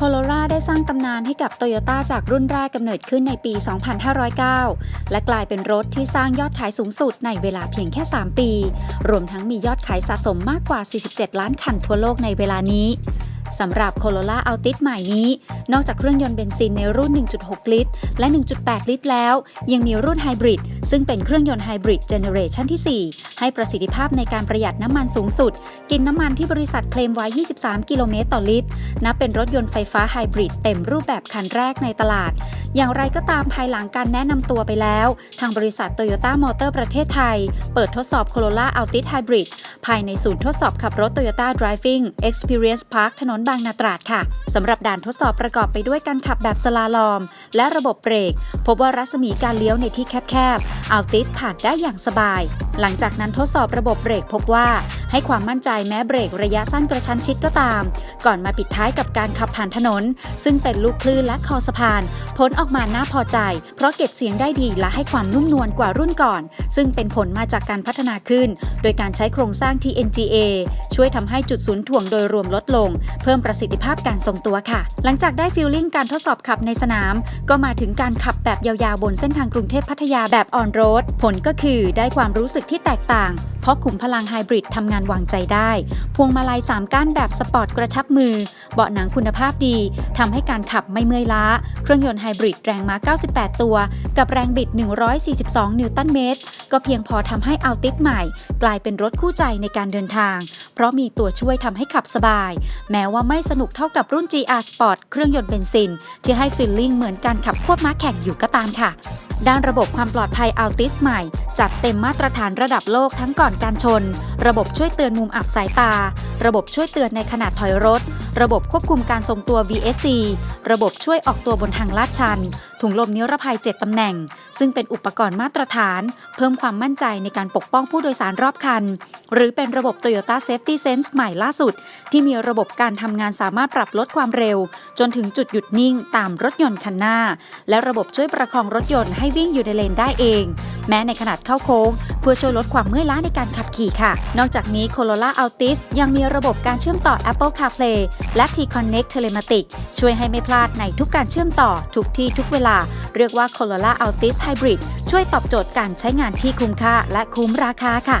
โคลอราได้สร้างตำนานให้กับโตโยต้าจากรุ่นแรกกำเนิดขึ้นในปี 2509 และกลายเป็นรถที่สร้างยอดขายสูงสุดในเวลาเพียงแค่ 3 ปี รวมทั้งมียอดขายสะสมมากกว่า 47 ล้านคันทั่วโลกในเวลานี้ สำหรับ Corolla Altis ใหม่นี้ นอกจากเครื่องยนต์เบนซินในรุ่น 1.6 ลิตร และ 1.8 ลิตรแล้ว ยังมีรุ่นไฮบริดซึ่งเป็นเครื่องยนต์ไฮบริดเจเนเรชันที่ 4 ให้ประสิทธิภาพในการประหยัดน้ำมันสูงสุด กินน้ำมันที่บริษัทเคลมไว้ 23 กิโลเมตรต่อลิตร นับเป็นรถยนต์ไฟฟ้าไฮบริดเต็มรูปแบบคันแรกในตลาด อย่างไรก็ตามภายหลังการแนะนำตัวไปแล้ว ทางบริษัท Toyota Motor ประเทศไทย เปิดทดสอบ Corolla Altis Hybrid ภายในศูนย์ทดสอบขับรถ Toyota Driving Experience Park ถนนบางนาตราดค่ะสำหรับด่านทดสอบประกอบไปด้วยการขับแบบสลาลอม และระบบเบรก พบว่ารัศมีการเลี้ยวในที่แคบๆ Altis ผ่านได้อย่างสบาย หลังจากนั้นทดสอบระบบเบรกพบว่าให้ความมั่นใจแม้เบรกระยะสั้นกระชั้นชิดก็ตาม ก่อนมาปิดท้ายกับการขับผ่านถนน ซึ่งเป็นลูกคลื่นและคอสะพาน ผลออกมาน่าพอใจ เพราะเก็บเสียงได้ดีและให้ความนุ่มนวลกว่ารุ่นก่อนซึ่งเป็นผลมาจากการพัฒนาขึ้น โดยการใช้โครงสร้าง TNGA ช่วยทำให้จุดศูนย์ถ่วงโดยรวมลดลง เพิ่มประสิทธิภาพการทรงตัวค่ะ หลังจากได้ฟีลลิ่งการทดสอบขับในสนาม ก็มาถึงการขับแบบยาวๆ บนเส้นทางกรุงเทพพัทยาแบบออนโรดผลก็คือได้ความรู้สึกที่แตกต่าง เพราะขุมพลังไฮบริดทำงานวางใจได้ พวงมาลัย3ก้านแบบสปอร์ตกระชับมือ เบาะหนังคุณภาพดีทำให้การขับไม่เมื่อยล้า เครื่องยนต์ไฮบริดแรงม้า 98 ตัว กับแรงบิด 142 นิวตันเมตร ก็เพียงพอทำให้อัลติสใหม่ กลายเป็นรถคู่ใจในการเดินทาง เพราะมีตัวช่วยทำให้ขับสบาย แม้ว่าไม่สนุกเท่ากับรุ่น GR Sport เครื่องยนต์เบนซิน ที่ให้ฟีลลิ่งเหมือนการขับควบม้าแข่งอยู่ก็ตามค่ะ ด้านระบบความปลอดภัย Altis ใหม่ จัดเต็มมาตรฐานระดับโลกทั้งก่อนการชน ระบบช่วยเตือนมุมอับสายตา ระบบช่วยเตือนในขณะถอยรถ ระบบควบคุมการทรงตัว VSC ระบบช่วยออกตัวบนทางลาดชัน ถุงลมนิรภัย 7 ตำแหน่ง ซึ่งเป็นอุปกรณ์มาตรฐาน เพิ่มความมั่นใจในการปกป้องผู้โดยสารรอบคัน หรือเป็นระบบ Toyota Safety Sense ใหม่ล่าสุด ที่มีระบบการทำงานสามารถปรับลดความเร็ว จนถึงจุดหยุดนิ่งตามรถยนต์คันหน้า และระบบช่วยประคองรถยนต์ให้วิ่งอยู่ในเลนได้เอง แม้ในขนาดเข้าโค้ง เพื่อช่วยลดความเมื่อยล้าในการขับขี่ค่ะ นอกจากนี้ Corolla Altis ยังมีระบบการเชื่อมต่อ Apple CarPlay และ T-Connect Telematics ช่วยให้ไม่พลาดในทุกการเชื่อมต่อทุกที่ทุกเวลา เรียกว่า Corolla Altis Hybrid ช่วยตอบโจทย์การใช้งานที่คุ้มค่าและคุ้มราคาค่ะ